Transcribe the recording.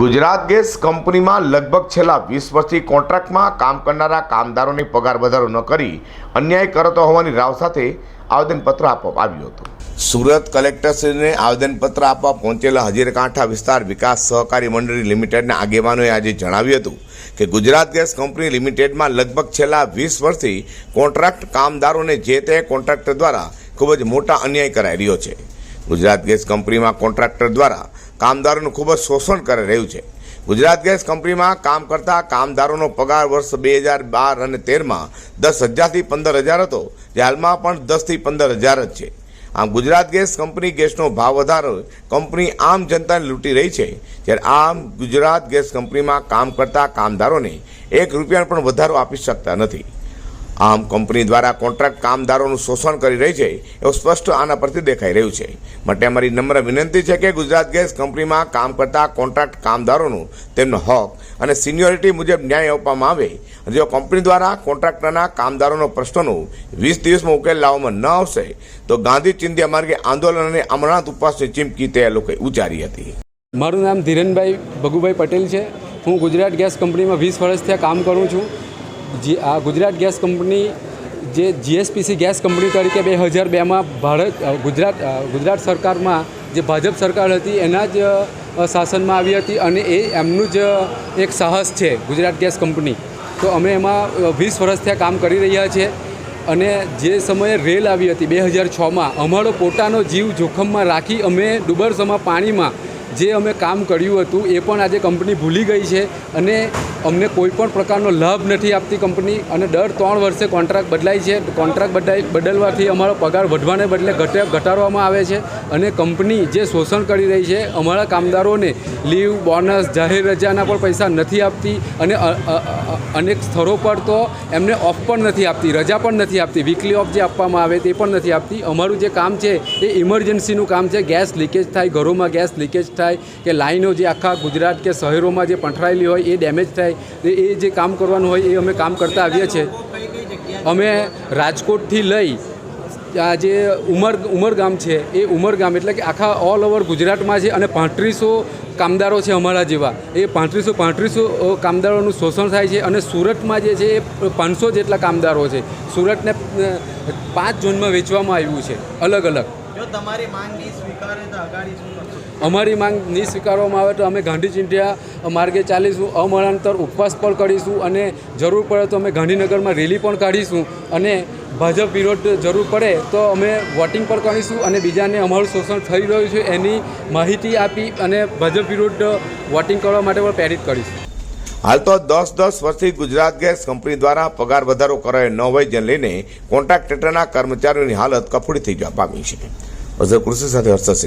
Gujarat gas કંપનીમાં લગભગ છેલ્લા વીસ વર્ષથી કોન્ટ્રાક્ટમાં કામ કરનારા કામદારોની પગાર વધારો ન કરી અન્યાય કરતો હોવાની રાવ સાથે આવેદનપત્ર આપવામાં આવ્યું હતું. સુરત કલેક્ટરશ્રીને આવેદનપત્ર આપવા પહોંચેલા હજીરકાંઠા વિસ્તાર વિકાસ સહકારી મંડળી લિમિટેડના આગેવાનોએ આજે જણાવ્યું હતું કે ગુજરાત ગેસ કંપની લિમિટેડમાં લગભગ છેલ્લા વીસ વર્ષથી કોન્ટ્રાક્ટ કામદારોને જે તે કોન્ટ્રાક્ટર દ્વારા ખૂબ જ મોટા અન્યાય કરાઈ રહ્યો છે. ગુજરાત ગેસ કંપનીમાં કોન્ટ્રાક્ટર દ્વારા કામદારોનું ખૂબ જ શોષણ કરી રહ્યું છે. ગુજરાત ગેસ કંપનીમાં કામ કરતા કામદારોનો પગાર વર્ષ બે હજાર બાર અને તેરમાં દસ હજારથી પંદર હજાર હતો, જે હાલમાં પણ દસથી પંદર હજાર જ છે. આમ ગુજરાત ગેસ કંપની ગેસનો ભાવ વધારો કંપની આમ જનતાને લૂંટી રહી છે, જ્યારે આમ ગુજરાત ગેસ કંપનીમાં કામ કરતા કામદારોને એક રૂપિયાનો પણ વધારો આપી શકતા નથી. આમ કંપની દ્વારા કોન્ટ્રાક્ટ કામદારોનું શોષણ કરી રહી છે, એવું સ્પષ્ટ આના પરથી દેખાઈ રહ્યું છે. માટે અમારી નમ્ર વિનંતી છે કે ગુજરાત ગેસ કંપનીમાં કામ કરતા કોન્ટ્રાક્ટ કામદારોનું તેમનો હક અને સિનિયોરિટી મુજબ ન્યાય આપવામાં આવે. જો કંપની દ્વારા કોન્ટ્રાક્ટરના કામદારોનો પ્રશ્નનો વીસ દિવસમાં ઉકેલ લાવવામાં ન આવશે, તો ગાંધી ચિંધ્યા માર્ગે આંદોલન અને અમરનાથ ઉપવાસની ચીમકી તે લોકોએ ઉચ્ચારી હતી. મારું નામ ધીરેનભાઈ ભગુભાઈ પટેલ છે. હું ગુજરાત ગેસ કંપનીમાં વીસ વર્ષથી કામ કરું છું. જી આ ગુજરાત ગેસ કંપની જે જીએસપીસી ગેસ કંપની તરીકે બે હજાર બેમાં ભારત ગુજરાત ગુજરાત સરકારમાં જે ભાજપ સરકાર હતી એના જ શાસનમાં આવી હતી અને એ એમનું જ એક સાહસ છે ગુજરાત ગેસ કંપની. તો અમે એમાં વીસ વર્ષથી કામ કરી રહ્યા છીએ અને જે સમયે રેલ આવી હતી બે હજાર છમાં અમારો પોતાનો જીવ જોખમમાં રાખી અમે ડુબરસમાં પાણીમાં જે અમે કામ કર્યું હતું એ પણ આજે કંપની ભૂલી ગઈ છે અને અમને કોઈ પણ પ્રકારનો લાભ નથી આપતી કંપની અને દર ત્રણ વર્ષે કોન્ટ્રાક્ટ બદલાય છે. કોન્ટ્રાક્ટ બદલાય, બદલવાથી અમારો પગાર વધવાને બદલે ઘટે, ઘટાડવામાં આવે છે અને કંપની જે શોષણ કરી રહી છે, અમારા કામદારોને લીવ, બોનસ, જાહેર રજાના પણ પૈસા નથી આપતી અને અનેક સ્થળો પર તો એમને ઓફ પણ નથી આપતી, રજા પણ નથી આપતી વીકલી ઓફ જે આપવામાં આવે તે પણ નથી આપતી. અમારું જે કામ છે એ ઇમરજન્સીનું કામ છે. ગેસ લીકેજ થાય, ઘરોમાં ગેસ લીકેજ થાય કે લાઈનો જે આખા ગુજરાત કે શહેરોમાં જે પંથરાયેલી હોય, એ ડેમેજ થાય, એ જે કામ કરવાનું હોય, એ અમે કામ કરતા આવીએ છીએ. અમે રાજકોટથી લઈ, આ જે ઉમર ઉમરગામ છે, એ ઉમરગામ એટલે કે આખા ઓલ ઓવર ગુજરાતમાં છે અને પાંત્રીસો કામદારો છે અમારા જેવા. એ પાંત્રીસો પાંત્રીસો કામદારોનું શોષણ થાય છે અને સુરતમાં જે છે, એ પાંચસો જેટલા કામદારો છે. સુરતને પાંચ ઝોનમાં વેચવામાં આવ્યું છે. અલગ અલગ. અમારી માંગ નહીં સ્વીકારવામાં આવે તો અમે ગાંધી ચિંધ્યા માર્ગે ચાલીશું અમારાંતર ઉપવાસ પણ કરીશું અને જરૂર પડે તો અમે ગાંધીનગરમાં રેલી પણ કાઢીશું અને ભાજપ વિરોધ જરૂર પડે તો અમે વોટિંગ પણ કરીશું અને બીજાને અમારું શોષણ થઈ રહ્યું છે એની માહિતી આપી અને ભાજપ વિરુદ્ધ વોટિંગ કરવા માટે પણ પ્રેરિત કરીશું. હાલ તો દસ દસ વર્ષથી ગુજરાત ગેસ કંપની દ્વારા પગાર વધારો કરાયો ન હોય જેને લઈને કોન્ટ્રાક્ટરના કર્મચારીઓની હાલત કફોડી થઈ જવા પામી છે. અઝર કૃષિ સાથે હર્ષદ